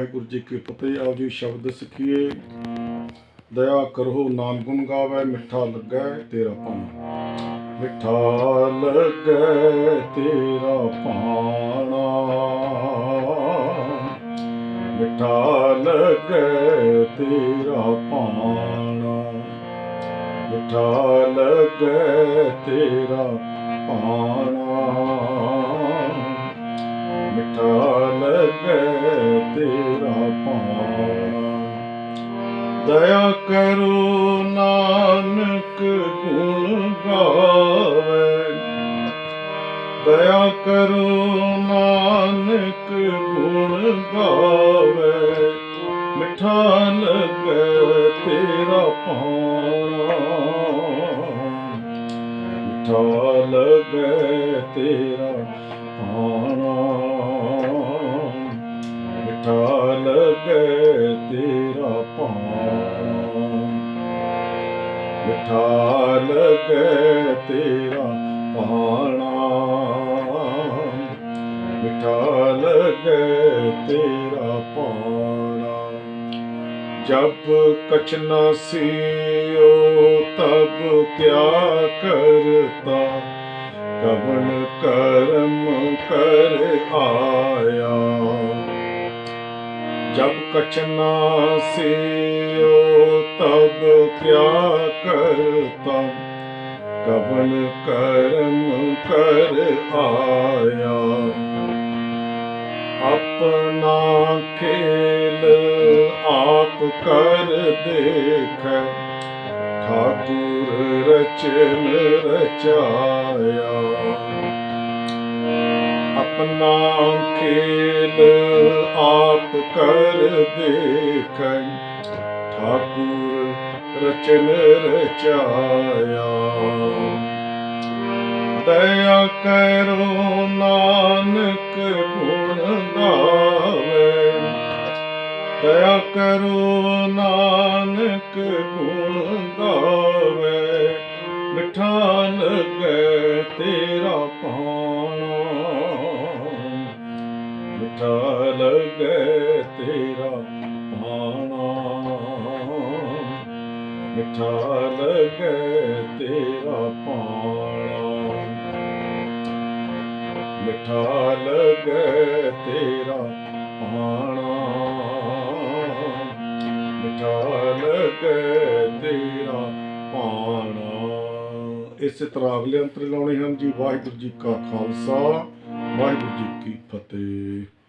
ਵਾਹਿਗੁਰੂ ਜੀ ਕੀ ਫਤਿਹ, ਆਓ ਜੀ ਸ਼ਬਦ ਸਿੱਖੀਏ। ਦਇਆ ਕਰੋ, ਨਾਮ ਗੁਣ ਗਾਵੇ, ਮਿੱਠਾ ਲੱਗਾ ਤੇਰਾ ਪਾਣਾ ਮਿੱਠਾ ਲੱਗੈ ਤੇਰਾ ਪਾਣਾ ਮਿੱਠਾ ਲੱਗੈ ਤੇਰਾ ਪਾਣਾ ਮਿੱਠਾ ਲੱਗੈ ਤੇਰਾ ਪਾਣਾ ਮਿੱਠਾ ਲੱਗੈ ਤੇਰਾ ਪਾਣਾ ਦਇਆ ਕਰੋ ਨਾਨਕ ਗੁਣ ਗਾਵੇ। ਦਇਆ ਕਰੋ ਨਾਨਕ ਗੁਣ ਗਾਵੇ। ਮਿੱਠਾ ਲੱਗੈ ਤੇਰਾ ਪਾਣਾ। ਮਿੱਠਾ ਲੱਗੈ ਤੇਰਾ ਪਾਣਾ। ਲੱਗੈ ਤੇਰਾ ਪਾਣਾ। ਮਿੱਠਾ ਲੱਗੈ ਤੇਰਾ ਪਾਣਾ। ਮਿੱਠਾ ਲੱਗੈ ਤੇਰਾ ਪਾਣਾ। ਜਬ ਕਛ ਨ ਸੀਓ, ਤਬ ਕਿਆ ਕਰਤਾ। ਕਵਨ ਕਰਮ ਕਰ ਆਇਆ। ਜਬ ਕਛ ਨ ਸੀਓ, ਤਬ ਕਿਆ ਕਰਤਾ? ਕਵਨ ਕਰਮ ਕਰ ਆਇਆ। ਆਪਣਾ ਖੇਲ ਆਪ ਕਰ ਦੇਖ। ਠਾਕੁਰ ਰਚਨ ਰਚਾਇਆ। ਆਪਣਾ ਖੇਲ ਆਪ ਕਰ ਦੇਖ ਠਾਕੁਰ ਰਚਨ ਰਚਾਇਆ। ਦਇਆ ਕਰੋ ਨਾਨਕ ਗੁਣ ਗਾਵੇ। ਦਇਆ ਕਰੋ ਨਾਨਕ ਗੁਣ ਲਗੈ ਤੇਰਾ ਪਾਣਾ। ਮਿੱਠਾ ਲੱਗੈ ਤੇਰਾ ਪਾਣਾ। ਮਿੱਠਾ ਲੱਗੈ ਤੇਰਾ ਪਾਣਾ। ਮਿੱਠਾ ਲੱਗੈ ਤੇਰਾ ਪਾਣਾ। ਇਸੇ ਤਰ੍ਹਾਂ ਅਗਲੇ ਅੰਤਰ ਲਾਉਣੇ ਹਨ ਜੀ ਵਾਹਿਗੁਰੂ ਜੀ ਕਾ ਖਾਲਸਾ, ਵਾਹਿਗੁਰੂ ਜੀ ਕੀ ਫਤਿਹ।